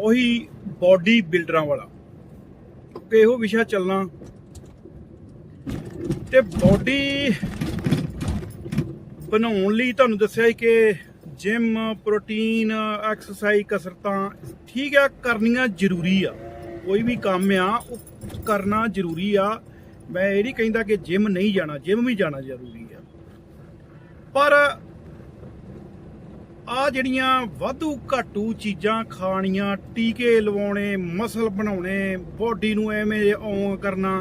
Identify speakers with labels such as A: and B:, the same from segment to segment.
A: ਉਹੀ ਬਾਡੀ ਬਿਲਡਰਾਂ ਵਾਲਾ। ਕਿ ਇਹੋ ਵਿਸ਼ਾ ਚੱਲਣਾ। ਤੇ ਬਾਡੀ ਬਣਾਉਣ ਲਈ ਤੁਹਾਨੂੰ ਦੱਸਿਆ ਸੀ ਕਿ ਜਿਮ ਪ੍ਰੋਟੀਨ ਐਕਸਰਸਾਈਜ਼ ਕਸਰਤਾਂ ਠੀਕ ਆ, ਕਰਨੀਆਂ ਜ਼ਰੂਰੀ ਆ। ਕੋਈ ਵੀ ਕੰਮ ਆ, ਉਹ ਕਰਨਾ ਜ਼ਰੂਰੀ ਆ। ਮੈਂ ਇਹ ਨਹੀਂ ਕਹਿੰਦਾ ਕਿ ਜਿਮ ਨਹੀਂ ਜਾਣਾ ਜਿਮ ਵੀ ਜਾਣਾ ਜ਼ਰੂਰੀ ਆ। ਪਰ ਆ ਜਿਹੜੀਆਂ ਵਾਧੂ ਘਾਟੂ ਚੀਜ਼ਾਂ ਖਾਣੀਆਂ, ਟੀਕੇ ਲਵਾਉਣੇ, ਮਸਲ ਬਣਾਉਣੇ ਬੋਡੀ ਨੂੰ ਐਵੇਂ ਔਂ ਕਰਨਾ,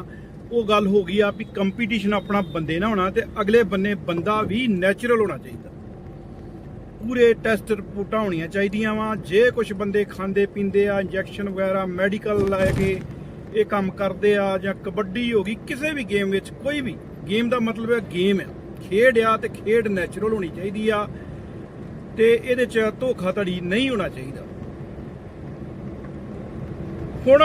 A: ਉਹ ਗੱਲ ਹੋ ਗਈ ਆ ਵੀ ਕੰਪੀਟੀਸ਼ਨ ਆਪਣਾ ਬੰਦੇ ਨਾਲ ਹੋਣਾ ਤੇ ਅਗਲੇ ਬੰਨੇ ਬੰਦਾ ਵੀ ਨੈਚੁਰਲ ਹੋਣਾ ਚਾਹੀਦਾ। ਪੂਰੇ ਟੈਸਟ ਰਿਪੋਰਟਾਂ ਹੋਣੀਆਂ ਚਾਹੀਦੀਆਂ ਵਾ, ਜੇ ਕੁਝ ਬੰਦੇ ਖਾਂਦੇ ਪੀਂਦੇ ਆ ਇੰਜੈਕਸ਼ਨ ਵਗੈਰਾ ਮੈਡੀਕਲ ਲੈ ਕੇ ਇਹ ਕੰਮ ਕਰਦੇ ਆ ਜਾਂ ਕਬੱਡੀ ਹੋ ਗਈ, ਕਿਸੇ ਵੀ ਗੇਮ ਵਿੱਚ ਕੋਈ ਵੀ ਗੇਮ ਦਾ ਮਤਲਬ ਹੈ ਗੇਮ ਆ। ਖੇਡ ਆ ਤੇ ਖੇਡ ਨੈਚੁਰਲ ਹੋਣੀ ਚਾਹੀਦੀ ਆ। ਤੇ ਇਹਦੇ ਚ ਧੋਖਾਧੜੀ ਨਹੀਂ ਹੋਣਾ ਚਾਹੀਦਾ। ਹੁਣ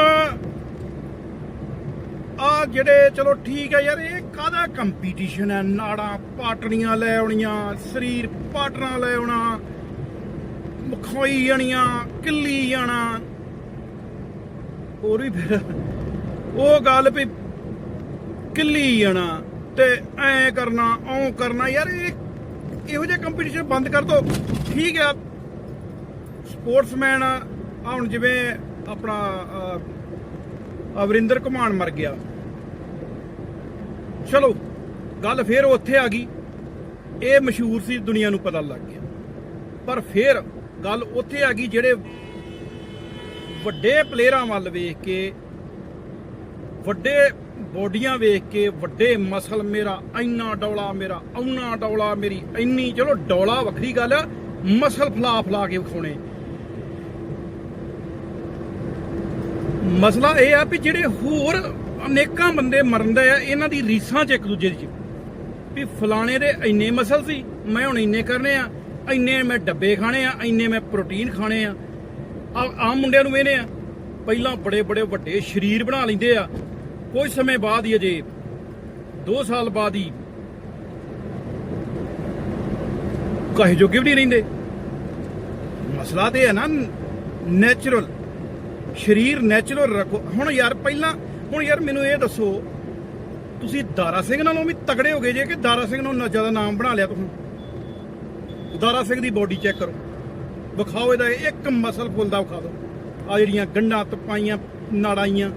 A: ਆ ਜਿਹੜੇ, ਚਲੋ ਠੀਕ ਹੈ ਯਾਰ, ਇਹ ਕਾਹਦਾ ਕੰਪੀਟੀਸ਼ਨ ਹੈ? ਨਾੜਾਂ ਪਾਟਣੀਆਂ ਲੈ ਆਉਣੀਆਂ, ਸਰੀਰ ਪਾਟਣਾ ਲੈ ਆਉਣਾ, ਮਖੋਈ ਜਾਣੀਆਂ ਕਿੱਲੀ ਜਾਣਾ ਹੋਰ ਵੀ ਫਿਰ ਉਹ ਗੱਲ ਵੀ ਕਿੱਲੀ ਜਾਣਾ ਤੇ ਐ ਕਰਨਾ ਔ ਕਰਨਾ। ਯਾਰ ਇਹ ਇਹੋ ਜਿਹੇ ਕੰਪੀਟੀਸ਼ਨ ਬੰਦ ਕਰ ਦੋ। ਠੀਕ ਆ। ਸਪੋਰਟਸਮੈਨ ਆ ਹੁਣ ਜਿਵੇਂ ਆਪਣਾ ਅਹ, ਅਵਰਿੰਦਰ ਘੁਮਾਣ ਮਰ ਗਿਆ। ਚਲੋ ਗੱਲ ਫੇਰ ਉੱਥੇ ਆ ਗਈ। ਇਹ ਮਸ਼ਹੂਰ ਸੀ ਦੁਨੀਆ ਨੂੰ ਪਤਾ ਲੱਗ ਗਿਆ। ਪਰ ਫੇਰ ਗੱਲ ਉੱਥੇ ਆ ਗਈ ਜਿਹੜੇ ਵੱਡੇ ਪਲੇਅਰਾਂ ਵੱਲ ਵੇਖ ਕੇ ਵੱਡੇ ਬੋਡੀਆਂ ਵੇਖ ਕੇ ਵੱਡੇ ਮਸਲ ਮੇਰਾ ਇੰਨਾ ਡੌਲਾ ਮੇਰਾ ਔਨਾ ਡੌਲਾ ਮੇਰੀ ਇੰਨੀ ਚਲੋ ਡੌਲਾ ਵੱਖਰੀ ਗੱਲ ਆ ਮਸਲ ਫਲਾ ਫਲਾ ਕੇ ਵਿਖਾਉਣੇ। ਮਸਲਾ ਇਹ ਆ ਵੀ ਜਿਹੜੇ ਹੋਰ ਅਨੇਕਾਂ ਬੰਦੇ ਮਰਨਦੇ ਆ, ਇਹਨਾਂ ਦੀ ਰੀਸਾਂ 'ਚ ਇੱਕ ਦੂਜੇ ਦੀ। ਵੀ ਫਲਾਣੇ ਦੇ ਇੰਨੇ ਮਸਲ ਸੀ, ਮੈਂ ਹੁਣ ਇੰਨੇ ਕਰਨੇ ਆ, ਇੰਨੇ ਮੈਂ ਡੱਬੇ ਖਾਣੇ ਆ, ਇੰਨੇ ਮੈਂ ਪ੍ਰੋਟੀਨ ਖਾਣੇ ਆ। ਆਮ ਮੁੰਡਿਆਂ ਨੂੰ ਵੇਨੇ ਆ, ਪਹਿਲਾਂ ਬੜੇ ਬੜੇ ਵੱਡੇ ਸਰੀਰ ਬਣਾ ਲੈਂਦੇ ਆ। ਕੁਝ ਸਮੇਂ ਬਾਅਦ ਹੀ ਅਜੇ 2 ਸਾਲ ਬਾਅਦ ਹੀ, ਕਹੇ ਜੋਗੇ ਵੀ ਨਹੀਂ ਰਹਿੰਦੇ। ਮਸਲਾ ਤੇ ਹੈ ਨਾ ਨੈਚੁਰਲ ਸਰੀਰ ਨੈਚੁਰਲ ਰੱਖੋ। ਹੁਣ ਯਾਰ, ਪਹਿਲਾਂ, ਹੁਣ ਯਾਰ ਮੈਨੂੰ ਇਹ ਦੱਸੋ, ਤੁਸੀਂ ਦਾਰਾ ਸਿੰਘ ਨਾਲੋਂ ਵੀ ਤਗੜੇ ਹੋ ਗਏ ਜੇ ਕਿ ਦਾਰਾ ਸਿੰਘ ਨੂੰ ਜ਼ਿਆਦਾ ਨਾਮ ਬਣਾ ਲਿਆ ਤੁਸੀਂ? ਦਾਰਾ ਸਿੰਘ ਦੀ ਬੋਡੀ ਚੈੱਕ ਕਰੋ। ਵਿਖਾਓ ਇਹਦਾ, ਇੱਕ ਮਸਲ ਫੁੱਲਦਾ ਵਿਖਾ ਦਿਓ। ਆ ਜਿਹੜੀਆਂ ਗੰਢਾਂ, ਤਪਾਈਆਂ, ਨਾੜਾਈਆਂ।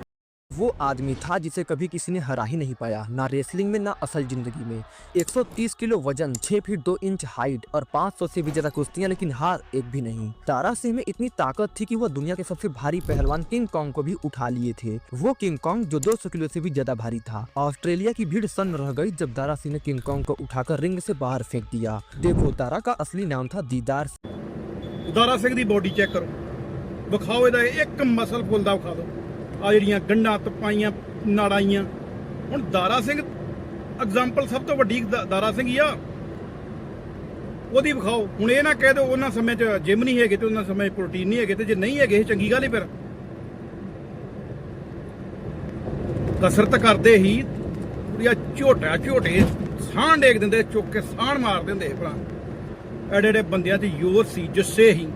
B: वो आदमी था जिसे कभी किसी ने हरा ही नहीं पाया ना रेसलिंग में ना असल जिंदगी में 130 किलो वजन 6 फीट 2 इंच हाइट और 500 से भी ज्यादा कुश्तियां लेकिन हार एक भी नहीं तारा सिंह में इतनी ताकत थी कि वह दुनिया के सबसे भारी पहलवान किंग कॉन्ग को भी उठा लिए थे वो किंग कॉन्ग जो 200 किलो से भी ज्यादा भारी था ऑस्ट्रेलिया की भीड़ सन्न रह गई जब दारा सिंह ने किंग कॉन्ग को उठाकर रिंग से बाहर फेंक दिया देखो तारा का असली नाम था दीदार
A: ਦਾਰਾ ਸਿੰਘ ਦੀ ਬੋਡੀ ਚੈੱਕ ਕਰੋ ਵਿਖਾਓ ਇਹਦਾ ਇੱਕ ਮਸਲ ਫੁੱਲਦਾ ਵਿਖਾ ਦਿਓ ਆ ਜਿਹੜੀਆਂ ਗੰਢਾਂ, ਤਪਾਈਆਂ, ਨਾੜਾਈਆਂ। ਹੁਣ ਦਾਰਾ ਸਿੰਘ ਐਗਜ਼ਾਮਪਲ ਸਭ ਤੋਂ ਵੱਡੀ ਦਾਰਾ ਸਿੰਘ ਹੀ ਆ। ਉਹਦੀ ਵਿਖਾਓ। ਹੁਣ ਇਹ ਨਾ ਕਹਿ ਦਿਓ ਉਹਨਾਂ ਸਮੇਂ 'ਚ ਜਿਮ ਨਹੀਂ ਹੈਗੇ ਤੇ ਉਹਨਾਂ ਸਮੇਂ ਪ੍ਰੋਟੀਨ ਨਹੀਂ ਹੈਗੇ ਤੇ ਜੇ ਨਹੀਂ ਹੈਗੇ, ਇਹ ਚੰਗੀ ਗੱਲ ਹੀ ਫਿਰ। ਕਸਰਤ ਕਰਦੇ ਹੀ ਪੂਰੀਆ ਝੋਟਾ ਝੋਟੇ ਸਾਹ ਡੇਕ ਦਿੰਦੇ, ਚੁੱਕ ਕੇ ਸਾਹ ਮਾਰ ਦਿੰਦੇ ਭਰਾ। ਐਡੇ ਐਡੇ ਬੰਦਿਆਂ 'ਚ ਯੋਰ ਸੀ, ਜੁੱਸੇ ਹੀ।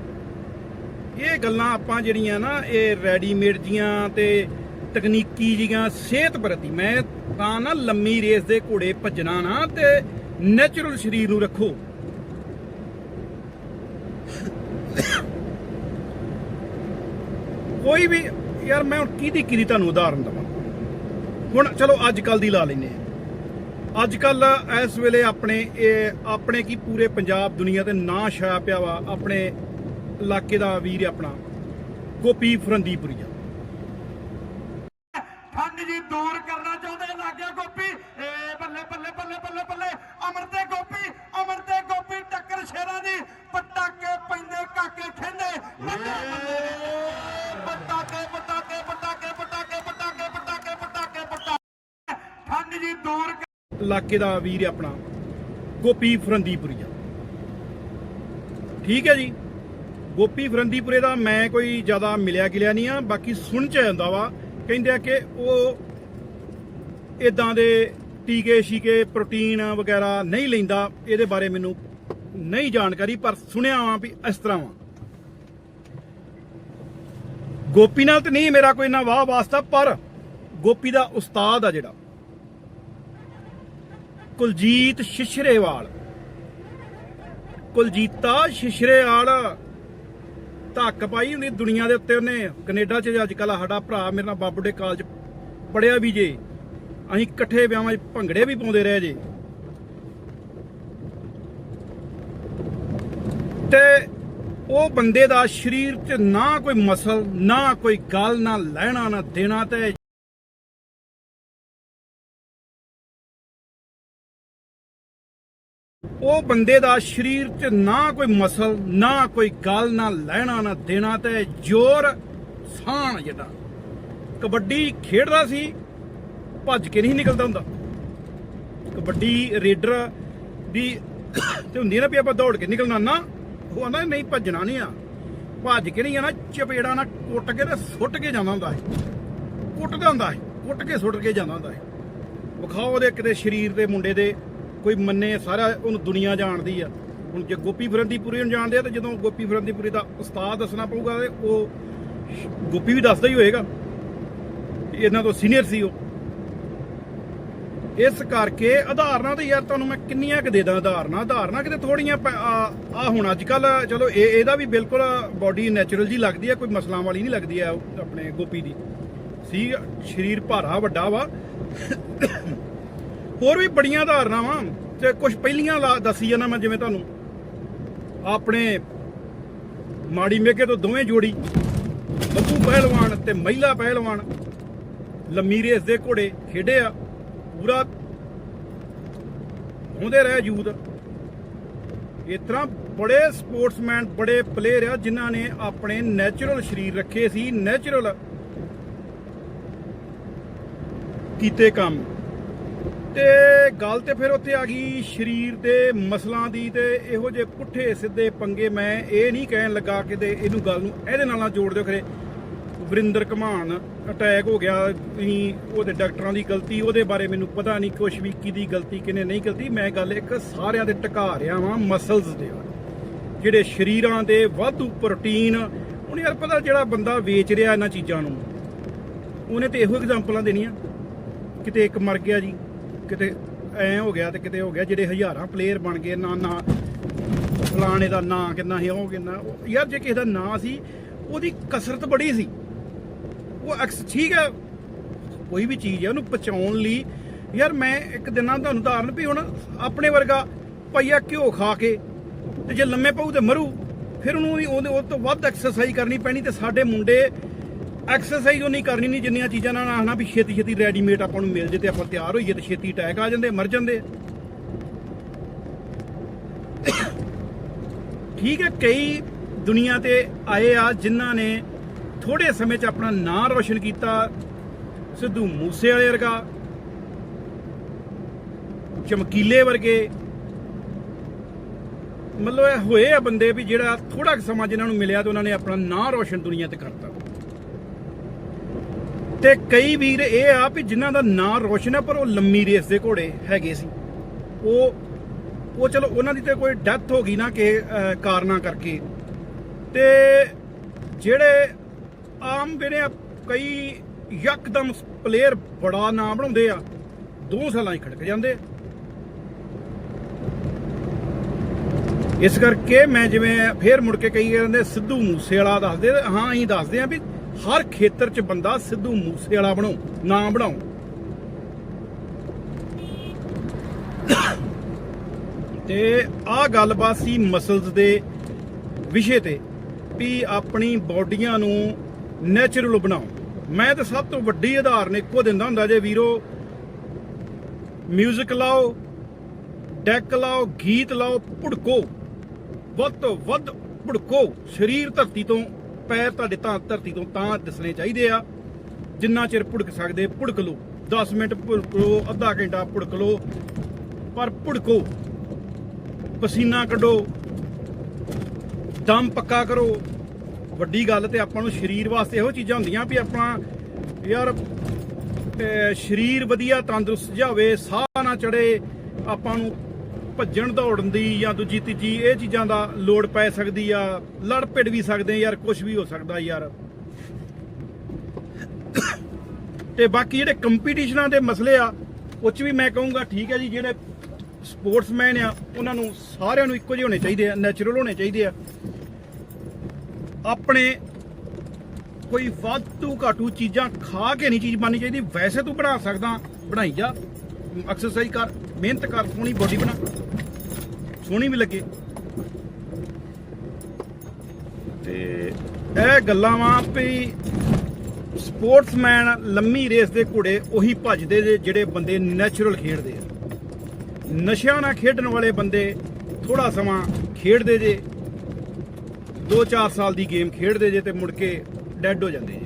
A: ਇਹ ਗੱਲਾਂ ਆਪਾਂ ਜਿਹੜੀਆਂ ਨਾ, ਇਹ ਰੈਡੀਮੇਡ ਜੀਆਂ ਤੇ ਤਕਨੀਕੀ ਜੀਆਂ ਸਿਹਤ ਪ੍ਰਤੀ ਮੈਂ ਤਾਂ ਨਾ ਲੰਮੀ ਰੇਸ ਦੇ ਘੋੜੇ ਭੱਜਣਾ ਨਾ ਤੇ ਨੈਚੁਰਲ ਸਰੀਰ ਨੂੰ ਰੱਖੋ। ਕੋਈ ਵੀ, ਯਾਰ ਮੈਂ ਹੁਣ ਕਿਹਦੀ ਕਿਹਦੀ ਤੁਹਾਨੂੰ ਉਦਾਹਰਨ ਦਵਾਂ। ਹੁਣ ਚਲੋ ਅੱਜ ਕੱਲ ਦੀ ਲਾ ਲੈਨੇ ਆ ਅੱਜ ਕੱਲ ਇਸ ਵੇਲੇ ਆਪਣੇ, ਇਹ ਆਪਣੇ ਕੀ ਪੂਰੇ ਪੰਜਾਬ ਦੁਨੀਆ ਤੇ ਨਾਂ ਛਾਇਆ ਪਿਆ ਵਾ, ਆਪਣੇ ਇਲਾਕੇ ਦਾ ਵੀਰ ਆਪਣਾ ਗੋਪੀ ਫਰੰਦੀਪੁਰੀਆ।
C: ਠੰਡ ਜੀ ਦੂਰ ਕਰਨਾ ਚਾਹੁੰਦੇ ਲੱਗਿਆ ਗੋਪੀ। ਏ ਬੱਲੇ ਬੱਲੇ ਬੱਲੇ ਬੱਲੇ ਬੱਲੇ। ਅਮਰ ਤੇ ਗੋਪੀ ਅਮਰ ਤੇ ਗੋਪੀ ਟੱਕਰ ਸ਼ੇਰਾਂ ਦੀ। ਪਟਾਕੇ ਪੈਂਦੇ ਕਾਕੇ ਠੰਡੇ ਪਟਾਕੇ ਪਟਾਕੇ ਪਟਾਕੇ ਪਟਾਕੇ ਪਟਾਕੇ ਪਟਾਕੇ ਪਟਾਕੇ ਪਟਾਕੇ। ਠੰਡ ਜੀ ਦੂਰ
A: ਇਲਾਕੇ ਦਾ ਵੀਰ ਆਪਣਾ ਗੋਪੀ ਫਰੰਦੀਪੁਰੀਆ। ਠੀਕ ਹੈ ਜੀ? ਗੋਪੀ ਫਰੰਦੀਪੁਰੇ ਦਾ ਮੈਂ ਕੋਈ ਜ਼ਿਆਦਾ ਮਿਲਿਆ ਗਿਲਿਆ ਨਹੀਂ ਆ। ਬਾਕੀ ਸੁਣ ਚ ਜਾਂਦਾ ਵਾ। ਕਹਿੰਦੇ ਆ ਕਿ ਉਹ ਇਦਾਂ ਦੇ ਟੀਕੇ ਸ਼ੀਕੇ, ਪ੍ਰੋਟੀਨ ਵਗੈਰਾ ਨਹੀਂ ਲੈਂਦਾ। ਇਹਦੇ ਬਾਰੇ ਮੈਨੂੰ ਨਹੀਂ ਜਾਣਕਾਰੀ, ਪਰ ਸੁਣਿਆ ਵਾ ਵੀ ਇਸ ਤਰ੍ਹਾਂ ਵਾ। ਗੋਪੀ ਨਾਲ ਤੇ ਨਹੀਂ ਮੇਰਾ ਕੋਈ ਨਾ ਵਾਹ ਵਾਸਤਾ, ਪਰ ਗੋਪੀ ਦਾ ਉਸਤਾਦ ਆ ਜਿਹੜਾ। ਕੁਲਜੀਤ ਸ਼ਿਸ਼ਰੇਵਾਲ। ਕੁਲਜੀਤਾ ਸ਼ਿਸ਼ਰੇਵਾਲ ਧੱਕ ਪਾਈ ਹੁੰਦੀ ਦੁਨੀਆ ਦੇ ਉੱਤੇ ਉਹਨੇ। ਕੈਨੇਡਾ 'ਚ ਅੱਜ ਕੱਲ੍ਹ ਸਾਡਾ ਭਰਾ ਮੇਰੇ ਨਾਲ ਬਾਬੂਡੇ ਕਾਲਜ ਪੜਿਆ ਵੀ ਜੇ। ਅਸੀਂ ਇਕੱਠੇ ਵਿਆਹਾਂ 'ਚ ਭੰਗੜੇ ਵੀ ਪਾਉਂਦੇ ਰਹੇ ਜੇ। ਤੇ ਉਹ ਬੰਦੇ ਦਾ ਸਰੀਰ 'ਚ ਨਾ ਕੋਈ ਮਸਲ, ਨਾ ਕੋਈ ਗੱਲ, ਨਾ ਲੈਣਾ, ਨਾ ਦੇਣਾ ਤੇ ਉਹ ਬੰਦੇ ਦਾ ਸਰੀਰ 'ਚ ਨਾ ਕੋਈ ਮਸਲ, ਨਾ ਕੋਈ ਗੱਲ, ਨਾ ਲੈਣਾ, ਨਾ ਦੇਣਾ ਤੇ ਜ਼ੋਰ ਸਾਣ ਜਿਹੜਾ ਕਬੱਡੀ ਖੇਡਦਾ ਸੀ, ਭੱਜ ਕੇ ਨਹੀਂ ਨਿਕਲਦਾ ਹੁੰਦਾ। ਕਬੱਡੀ ਰੇਡਰ ਦੀ ਤੇ ਹੁੰਦੀ ਨਾ ਵੀ ਆਪਾਂ ਦੌੜ ਕੇ ਨਿਕਲਣਾ ਨਾ, ਉਹ ਆਂਦਾ ਨਹੀਂ ਭੱਜਣਾ ਨਹੀਂ ਆ। ਭੱਜ ਕੇ ਨਹੀਂ ਆਣਾ ਚਪੇੜਾ ਨਾਲ ਕੁੱਟ ਕੇ ਤੇ ਸੁੱਟ ਕੇ ਜਾਂਦਾ ਹੁੰਦਾ ਹੈ ਕੁੱਟਦਾ ਹੁੰਦਾ ਹੈ ਕੁੱਟ ਕੇ ਸੁੱਟ ਕੇ ਜਾਂਦਾ ਹੁੰਦਾ ਹੈ ਵਿਖਾਓ ਦੇ ਕਿਤੇ ਸਰੀਰ ਦੇ ਮੁੰਡੇ ਦੇ ਕੋਈ ਮੰਨੇ ਸਾਰਾ ਉਹਨੂੰ ਦੁਨੀਆ ਜਾਣਦੀ ਆ। ਹੁਣ ਜੇ ਗੋਪੀ ਫਰੰਦੀਪੁਰੀ ਨੂੰ ਜਾਣਦੇ ਆ, ਤੇ ਜਦੋਂ ਗੋਪੀ ਫਰੰਦੀਪੁਰੀ ਦਾ ਉਸਤਾਦ ਦੱਸਣਾ ਪਊਗਾ ਤੇ ਉਹ ਗੋਪੀ ਵੀ ਦੱਸਦਾ ਹੀ ਹੋਏਗਾ ਇਹਨਾਂ ਤੋਂ ਸੀਨੀਅਰ ਸੀ ਉਹ। ਇਸ ਕਰਕੇ ਆਧਾਰਨਾ ਤੇ ਯਾਰ ਤੁਹਾਨੂੰ ਮੈਂ ਕਿੰਨੀਆਂ ਕੁ ਦੇ ਦਾਂ ਆਧਾਰਨਾ। ਆਧਾਰਨਾ ਕਿਤੇ ਥੋੜੀਆਂ ਆ ਹੁਣ ਅੱਜ ਕੱਲ ਚਲੋ ਇਹ ਇਹਦਾ ਵੀ ਬਿਲਕੁਲ ਬਾਡੀ ਨੈਚੁਰਲ ਜੀ ਲੱਗਦੀ ਹੈ ਕੋਈ ਮਸਲਾਂ ਵਾਲੀ ਨਹੀਂ ਲੱਗਦੀ ਹੈ ਉਹ ਆਪਣੇ ਗੋਪੀ ਦੀ। ਸੀ ਸਰੀਰ ਭਾਰਾ ਵੱਡਾ ਵਾ। ਹੋਰ ਵੀ ਬੜੀਆਂ ਧਾਰਨਾਵਾਂ ਵਾਂ ਤੇ ਕੁਝ ਪਹਿਲੀਆਂ ਲਾ- ਦੱਸੀ ਜਾਂਦਾ ਮੈਂ ਜਿਵੇਂ ਤੁਹਾਨੂੰ। ਆਪਣੇ ਮਾੜੀ ਮੇਕੇ ਤੋਂ ਦੋਵੇਂ ਜੋੜੀ, ਬੱਬੂ ਪਹਿਲਵਾਨ ਤੇ ਮਹਿਲਾ ਪਹਿਲਵਾਨ ਲੰਮੀ ਰੇਸ ਦੇ ਘੋੜੇ ਖੇਡੇ ਆ, ਪੂਰਾ ਹੁੰਦੇ ਰਹੇ ਯੂਥ। ਇਸ ਤਰ੍ਹਾਂ ਬੜੇ ਸਪੋਰਟਸਮੈਨ, ਬੜੇ ਪਲੇਅਰ ਆ ਜਿਨ੍ਹਾਂ ਨੇ ਆਪਣੇ ਨੈਚੁਰਲ ਸਰੀਰ ਰੱਖੇ ਸੀ ਨੈਚੁਰਲ ਕੀਤੇ ਕੰਮ। ਤੇ ਗੱਲ ਤੇ ਫਿਰ ਉੱਥੇ ਆ ਗਈ ਸਰੀਰ ਦੇ ਮਸਲਾਂ ਦੀ ਤੇ ਇਹੋ ਜਿਹੇ ਪੁੱਠੇ ਸਿੱਧੇ ਪੰਗੇ ਮੈਂ ਇਹ ਨਹੀਂ ਕਹਿਣ ਲੱਗਾ ਕਿ ਤੇ ਇਹਨੂੰ ਗੱਲ ਨੂੰ ਇਹਦੇ ਨਾਲ ਨਾ ਜੋੜ ਦਿਓ ਖਰੇ। ਵਰਿੰਦਰ ਘਮਾਨ ਅਟੈਕ ਹੋ ਗਿਆ ਤੁਸੀਂ ਉਹਦੇ ਡਾਕਟਰਾਂ ਦੀ ਗਲਤੀ, ਉਹਦੇ ਬਾਰੇ ਮੈਨੂੰ ਪਤਾ ਨਹੀਂ ਕੁਛ ਵੀ ਕਿਹਦੀ ਗਲਤੀ ਕਿਨੇ ਨਹੀਂ ਗਲਤੀ। ਮੈਂ ਗੱਲ ਇੱਕ ਸਾਰਿਆਂ ਦੇ ਟਕਾ ਰਿਹਾ ਵਾਂ ਮਸਲਸ ਦੇ ਜਿਹੜੇ ਸਰੀਰਾਂ ਦੇ ਵਾਧੂ ਪ੍ਰੋਟੀਨ ਹੁਣ ਯਾਰ ਪਤਾ ਜਿਹੜਾ ਬੰਦਾ ਵੇਚ ਰਿਹਾ ਇਹਨਾਂ ਚੀਜ਼ਾਂ ਨੂੰ। ਉਹਨੇ ਤੇ ਇਹੋ ਐਗਜ਼ਾਮਪਲਾਂ ਦੇਣੀਆਂ। ਕਿਤੇ ਇੱਕ ਮਰ ਗਿਆ ਜੀ। ਕਿਤੇ ਐ ਹੋ ਗਿਆ ਤੇ ਕਿਤੇ ਹੋ ਗਿਆ, ਜਿਹੜੇ ਹਜ਼ਾਰਾਂ ਪਲੇਅਰ ਬਣ ਗਏ, ਨਾ ਨਾ ਫਲਾਣੇ ਦਾ ਨਾਂ ਕਿੰਨਾ ਸੀ, ਉਹ ਕਿੰਨਾ ਯਾਰ ਜੇ ਕਿਸੇ ਦਾ ਨਾਂ ਸੀ, ਉਹਦੀ ਕਸਰਤ ਬੜੀ ਸੀ। ਉਹ ਅਕਸ, ਠੀਕ ਹੈ, ਕੋਈ ਵੀ ਚੀਜ਼ ਹੈ, ਉਹਨੂੰ ਪਚਾਉਣ ਲਈ, ਯਾਰ ਮੈਂ ਇੱਕ ਦਿਨਾਂ ਤੁਹਾਨੂੰ ਉਦਾਹਰਨ ਵੀ ਹੁਣ ਆਪਣੇ ਵਰਗਾ ਪਈਆ ਘਿਓ ਖਾ ਕੇ ਤੇ ਜੇ ਲੰਮੇ ਪਊ ਤੇ ਮਰੂ, ਫਿਰ ਉਹਨੂੰ ਵੀ ਉਹਦੇ ਉਹ ਤੋਂ ਵੱਧ ਐਕਸਰਸਾਈਜ਼ ਕਰਨੀ ਪੈਣੀ ਤੇ ਸਾਡੇ ਮੁੰਡੇ ਐਕਸਰਸਾਈਜ਼ ਉਹ ਨਹੀਂ ਕਰਨੀ ਨਹੀਂ, ਜਿੰਨੀਆਂ ਚੀਜ਼ਾਂ ਨਾਲ ਆਖਣਾ ਵੀ ਛੇਤੀ ਛੇਤੀ ਰੈਡੀਮੇਡ ਆਪਾਂ ਨੂੰ ਮਿਲ ਜੇ ਤੇ ਆਪਾਂ ਤਿਆਰ ਹੋਈਏ ਤੇ ਛੇਤੀ ਅਟੈਕ ਆ ਜਾਂਦੇ, ਮਰ ਜਾਂਦੇ। ਠੀਕ ਹੈ, ਕਈ ਦੁਨੀਆ ਤੇ ਆਏ ਆ ਜਿਨ੍ਹਾਂ ਨੇ ਥੋੜੇ ਸਮੇਂ 'ਚ ਆਪਣਾ ਨਾਂ ਰੋਸ਼ਨ ਕੀਤਾ, ਸਿੱਧੂ ਮੂਸੇ ਵਾਲੇ ਵਰਗਾ, ਚਮਕੀਲੇ ਵਰਗੇ। ਮਤਲਬ ਇਹ ਹੋਏ ਆ ਬੰਦੇ ਵੀ ਜਿਹੜਾ ਥੋੜਾ ਕੁ ਸਮਾਂ ਜਿਨ੍ਹਾਂ ਨੂੰ ਮਿਲਿਆ ਤੇ ਉਹਨਾਂ ਨੇ ਆਪਣਾ ਨਾਂ ਰੋਸ਼ਨ ਦੁਨੀਆ ਤੇ ਕਰਤਾ। ਤੇ ਕਈ ਵੀਰ ਇਹ ਆ ਵੀ ਜਿਨ੍ਹਾਂ ਦਾ ਨਾਂ ਰੋਸ਼ਨ ਹੈ ਪਰ ਉਹ ਲੰਮੀ ਰੇਸ ਦੇ ਘੋੜੇ ਹੈਗੇ ਸੀ। ਉਹ ਉਹ ਚਲੋ ਉਹਨਾਂ ਦੀ ਤੇ ਕੋਈ ਡੈਥ ਹੋ ਗਈ ਨਾ ਕਿ ਕਾਰਨਾਂ ਕਰਕੇ। ਤੇ ਜਿਹੜੇ ਆਮ ਜਿਹੜੇ ਕਈ ਯਕਦਮ ਪਲੇਅਰ ਬੜਾ ਨਾਮ ਬਣਾਉਂਦੇ ਆ, ਦੋ ਸਾਲਾਂ 'ਚ ਖੜਕ ਜਾਂਦੇ। ਇਸ ਕਰਕੇ ਮੈਂ ਜਿਵੇਂ ਫੇਰ ਮੁੜ ਕੇ ਕਈ ਕਹਿੰਦੇ ਸਿੱਧੂ ਮੂਸੇ ਵਾਲਾ ਦੱਸਦੇ ਹਾਂ ਅਸੀਂ ਦੱਸਦੇ ਆ ਵੀ ਹਰ ਖੇਤਰ 'ਚ ਬੰਦਾ ਸਿੱਧੂ ਮੂਸੇ ਵਾਲਾ ਬਣਾਓ ਨਾਮ ਬਣਾਓ। ਤੇ ਆਹ ਗੱਲਬਾਤ ਸੀ ਮਸਲਸ ਦੇ ਵਿਸ਼ੇ ਤੇ ਵੀ ਆਪਣੀ ਬਾਡੀਆਂ ਨੂੰ ਨੈਚੁਰਲ ਬਣਾਓ। ਮੈਂ ਤਾਂ ਸਭ ਤੋਂ ਵੱਡੀ ਉਦਾਹਰਨ ਇੱਕੋ ਦਿੰਦਾ ਹੁੰਦਾ ਜੇ ਵੀਰੋ ਮਿਊਜ਼ਿਕ ਲਾਓ ਡੈਕ ਲਾਓ, ਗੀਤ ਲਾਓ, ਭੁੜਕੋ। ਵੱਧ ਤੋਂ ਵੱਧ ਭੁੜਕੋ। ਸਰੀਰ ਧਰਤੀ ਤੋਂ ਪੈਰ ਤੁਹਾਡੇ ਤਾਂ ਧਰਤੀ ਤੋਂ ਤਾਂ ਦਿਸਣੇ ਚਾਹੀਦੇ ਆ। ਜਿੰਨਾ ਚਿਰ ਭੁੜਕ ਸਕਦੇ, ਭੁੜਕ ਲਓ। 10 ਮਿੰਟ ਭੁੜਕ ਲਓ ਅੱਧਾ ਘੰਟਾ ਭੁੜਕ ਲਓ। ਪਰ ਭੁੜਕੋ। ਪਸੀਨਾ ਕੱਢੋ। ਦਮ ਪੱਕਾ ਕਰੋ। ਵੱਡੀ ਗੱਲ ਤੇ ਆਪਾਂ ਨੂੰ ਸਰੀਰ ਵਾਸਤੇ ਇਹੋ ਚੀਜ਼ਾਂ ਹੁੰਦੀਆਂ ਵੀ ਆਪਾਂ, ਯਾਰ ਸਰੀਰ ਵਧੀਆ ਤੰਦਰੁਸਤ ਜਾਵੇ, ਸਾਹ ਨਾ ਚੜੇ ਆਪਾਂ ਨੂੰ ਭੱਜਣ, ਦੌੜਨ ਦੀ ਜਾਂ ਦੂਜੀ, ਤੀਜੀ ਇਹ ਚੀਜ਼ਾਂ ਦਾ ਲੋੜ ਪੈ ਸਕਦੀ ਆ। ਲੜ ਭਿੜ ਵੀ ਸਕਦੇ ਯਾਰ ਕੁਝ ਵੀ ਹੋ ਸਕਦਾ ਯਾਰ। ਤੇ ਬਾਕੀ ਜਿਹੜੇ ਕੰਪੀਟੀਸ਼ਨਾਂ ਦੇ ਮਸਲੇ ਆ, ਉਹ 'ਚ ਵੀ ਮੈਂ ਕਹੂੰਗਾ, ਠੀਕ ਹੈ ਜੀ, ਜਿਹੜੇ ਸਪੋਰਟਸਮੈਨ ਆ, ਉਹਨਾਂ ਨੂੰ ਸਾਰਿਆਂ ਨੂੰ ਇੱਕੋ ਜਿਹੇ ਹੋਣੇ ਚਾਹੀਦੇ ਆ ਨੈਚੁਰਲ ਹੋਣੇ ਚਾਹੀਦੇ ਆ। ਆਪਣੇ ਕੋਈ ਵਾਧੂ ਘਾਟੂ ਚੀਜ਼ਾਂ ਖਾ ਕੇ ਨਹੀਂ ਚੀਜ਼ ਬਣਨੀ ਚਾਹੀਦੀ। ਵੈਸੇ ਤੂੰ ਬਣਾ ਸਕਦਾ, ਬਣਾਈ ਜਾ। ਐਕਸਰਸਾਈਜ਼ ਕਰ, ਮਿਹਨਤ ਕਰ, ਸੋਹਣੀ ਬੋਡੀ ਬਣਾ। ਸੋਹਣੀ ਵੀ ਲੱਗੇ। ਤੇ ਇਹ ਗੱਲਾਂ ਵਾਂ ਵੀ ਸਪੋਰਟਸਮੈਨ ਲੰਮੀ ਰੇਸ ਦੇ ਘੋੜੇ ਉਹੀ ਭੱਜਦੇ ਜੇ ਜਿਹੜੇ ਬੰਦੇ ਨੈਚੁਰਲ ਖੇਡਦੇ ਆ। ਨਸ਼ਿਆਂ ਨਾਲ ਖੇਡਣ ਵਾਲੇ ਬੰਦੇ ਥੋੜਾ ਸਮਾਂ ਖੇਡਦੇ ਜੇ 2-4 ਸਾਲ ਦੀ ਗੇਮ ਖੇਡਦੇ ਜੇ ਤੇ ਮੁੜ ਕੇ ਡੈੱਡ ਹੋ ਜਾਂਦੇ ਜੇ।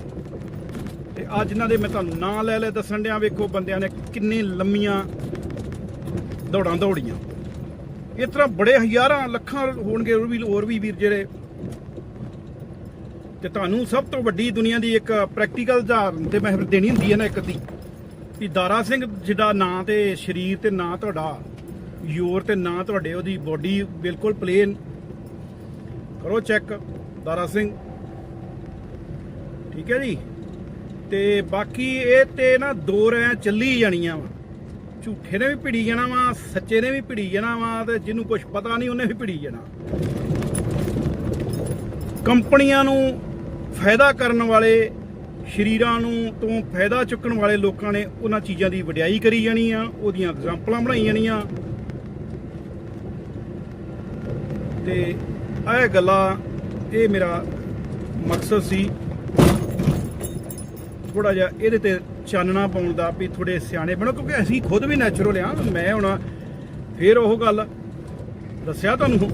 A: ਤੇ ਅੱਜ ਇਹਨਾਂ ਦੇ ਮੈਂ ਤੁਹਾਨੂੰ ਨਾਂ ਲੈ ਲੈ ਦੱਸਣ ਡਿਆਂ ਵੇਖੋ ਬੰਦਿਆਂ ਨੇ ਕਿੰਨੇ ਲੰਮੀਆਂ ਦੌੜਾਂ ਦੌੜੀਆਂ। ਇਸ ਤਰ੍ਹਾਂ ਬੜੇ ਹਜ਼ਾਰਾਂ ਲੱਖਾਂ ਹੋਣਗੇ ਹੋਰ ਵੀ ਹੋਰ ਵੀ ਵੀਰ ਜਿਹੜੇ। ਤੇ ਤੁਹਾਨੂੰ ਸਭ ਤੋਂ ਵੱਡੀ ਦੁਨੀਆ ਦੀ ਇੱਕ ਪ੍ਰੈਕਟੀਕਲ ਉਦਾਹਰਨ ਤੇ ਮੈਂ ਦੇਣੀ ਹੁੰਦੀ ਹੈ ਨਾ ਇੱਕ ਦੀ ਕਿ ਦਾਰਾ ਸਿੰਘ ਜਿਹੜਾ ਨਾਂ ਤੇ ਸਰੀਰ ਤੇ ਨਾਂ ਤੁਹਾਡਾ, ਯੋਰ ਤੇ ਨਾਂ ਤੁਹਾਡੇ, ਉਹਦੀ ਬੋਡੀ ਬਿਲਕੁਲ ਪਲੇਨ ਕਰੋ ਚੈੱਕ ਦਾਰਾ ਸਿੰਘ। ਠੀਕ ਹੈ ਜੀ? ਤੇ ਬਾਕੀ ਇਹ ਤੇ ਨਾ ਦੋ ਰਹਿ ਚੱਲੀ ਜਾਣੀਆਂ ਵਾ। ਝੂਠੇ ਨੇ ਵੀ ਭਿੜੀ ਜਾਣਾ ਵਾ, ਸੱਚੇ ਨੇ ਵੀ ਭਿੜੀ ਜਾਣਾ ਵਾ ਤੇ ਜਿਹਨੂੰ ਕੁਝ ਪਤਾ ਨਹੀਂ ਉਹਨੇ ਵੀ ਭਿੜੀ ਜਾਣਾ। ਕੰਪਨੀਆਂ ਨੂੰ ਫਾਇਦਾ ਕਰਨ ਵਾਲੇ, ਸ਼ਰੀਰਾਂ ਨੂੰ ਤੋਂ ਫਾਇਦਾ ਚੁੱਕਣ ਵਾਲੇ ਲੋਕਾਂ ਨੇ ਉਹਨਾਂ ਚੀਜ਼ਾਂ ਦੀ ਵਡਿਆਈ ਕਰੀ ਜਾਣੀ ਆ, ਉਹਦੀਆਂ ਐਗਜ਼ਾਮਪਲਾਂ ਬਣਾਈ ਜਾਣੀਆਂ। ਤੇ ਇਹ ਗੱਲਾਂ, ਇਹ ਮੇਰਾ ਮਕਸਦ ਸੀ। ਥੋੜਾ ਜਿਹਾ ਇਹਦੇ ਤੇ ਚਾਨਣਾ ਪਾਉਣ ਦਾ ਵੀ ਥੋੜੇ ਸਿਆਣੇ ਬਣੋ, ਕਿਉਂਕਿ ਅਸੀਂ ਖੁਦ ਵੀ ਨੈਚੁਰਲ ਆ ਮੈਂ ਹੁਣ ਫੇਰ ਉਹ ਗੱਲ ਦੱਸਿਆ ਤੁਹਾਨੂੰ।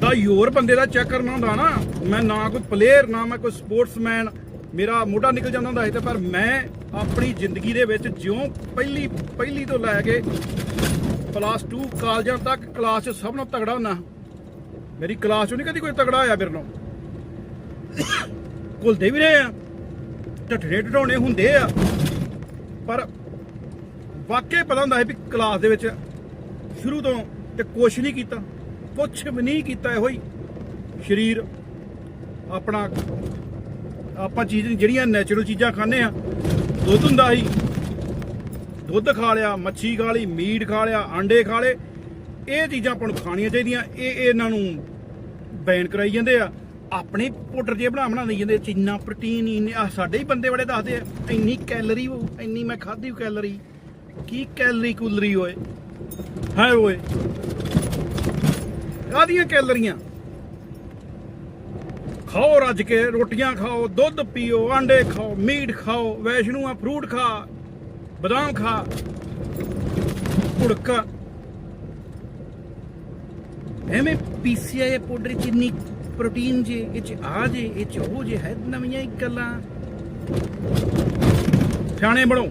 A: ਦਾ ਯੋਰ ਬੰਦੇ ਦਾ ਚੈੱਕ ਕਰਨਾ ਹੁੰਦਾ ਨਾ, ਮੈਂ ਨਾ ਕੋਈ ਪਲੇਅਰ ਨਾ ਮੈਂ ਕੋਈ ਸਪੋਰਟਸਮੈਨ ਮੇਰਾ ਮੋਢਾ ਨਿਕਲ ਜਾਂਦਾ ਹੁੰਦਾ ਸੀ ਤੇ ਪਰ ਮੈਂ ਆਪਣੀ ਜ਼ਿੰਦਗੀ ਦੇ ਵਿੱਚ ਜਿਉਂ ਪਹਿਲੀ ਪਹਿਲੀ ਤੋਂ ਲੈ ਕੇ ਕਲਾਸ 2 ਕਾਲਜਾਂ ਤੱਕ ਕਲਾਸ 'ਚ ਸਭ ਨਾਲੋਂ ਤਗੜਾ ਹੁੰਦਾ। ਮੇਰੀ ਕਲਾਸ 'ਚੋਂ ਨਹੀਂ ਕਦੀ ਕੋਈ ਤਗੜਾ ਆਇਆ ਮੇਰੇ ਨਾਲ। ਘੁਲਦੇ ਵੀ ਰਹੇ ਆ ਢੱਠੇ ਢਡਾਉਣੇ ਹੁੰਦੇ ਆ। ਪਰ ਵਾਕਿਆ ਪਤਾ ਹੁੰਦਾ ਹੈ ਵੀ ਕਲਾਸ ਦੇ ਵਿੱਚ ਸ਼ੁਰੂ ਤੋਂ ਤੇ ਕੁਛ ਨਹੀਂ ਕੀਤਾ, ਕੁਛ ਵੀ ਨਹੀਂ ਕੀਤਾ ਇਹੋ ਹੀ। ਸਰੀਰ ਆਪਣਾ, ਆਪਾਂ ਚੀਜ਼, ਜਿਹੜੀਆਂ ਨੈਚੁਰਲ ਚੀਜ਼ਾਂ ਖਾਂਦੇ ਆ ਦੁੱਧ ਹੁੰਦਾ ਸੀ। ਦੁੱਧ ਖਾ ਲਿਆ, ਮੱਛੀ ਖਾ ਲਈ, ਮੀਟ ਖਾ ਲਿਆ, ਆਂਡੇ ਖਾ ਲਏ। ਇਹ ਚੀਜ਼ਾਂ ਆਪਾਂ ਨੂੰ ਖਾਣੀਆਂ ਚਾਹੀਦੀਆਂ ਇਹ ਇਹ ਇਹਨਾਂ ਨੂੰ ਬੈਨ ਕਰਾਈ ਜਾਂਦੇ ਆ। ਆਪਣੇ ਪਾਊਡਰ ਜੇ ਬਣਾ ਬਣਾ ਲਈ ਜਾਂਦੇ ਇੰਨਾ ਪ੍ਰੋਟੀਨ, ਇੰਨੇ ਆ ਸਾਡੇ ਹੀ ਬੰਦੇ ਬੜੇ ਦੱਸਦੇ ਆ, ਇੰਨੀ ਕੈਲਰੀ ਉਹ, ਇੰਨੀ ਮੈਂ ਖਾਧੀ ਕੈਲਰੀ। ਕੀ ਕੈਲਰੀ ਕੂਲਰੀ ਓਏ? ਹੈ ਓਏ। ਕਾਹਦੀਆਂ ਕੈਲਰੀਆਂ? ਖਾਓ ਰੱਜ ਕੇ, ਰੋਟੀਆਂ ਖਾਓ, ਦੁੱਧ ਪੀਓ, ਆਂਡੇ ਖਾਓ, ਮੀਟ ਖਾਓ, ਵੈਸ਼ਨੂਆ ਫਰੂਟ ਖਾ, ਬਦਾਮ ਖਾ ਕੁੜਕਾ ਐਵੇਂ ਪੀਸੀਆਈ ਪਾਊਡਰ ਚ ਇੰਨੀ ਪ੍ਰੋਟੀਨ ਜੇ, ਇਹ ਚ ਆ ਜੇ, ਇਹ ਚ ਉਹ ਜੇ, ਹੈ ਨਵੀਆਂ ਹੀ ਗੱਲਾਂ। ਸਿਆਣੇ ਬਣੋ।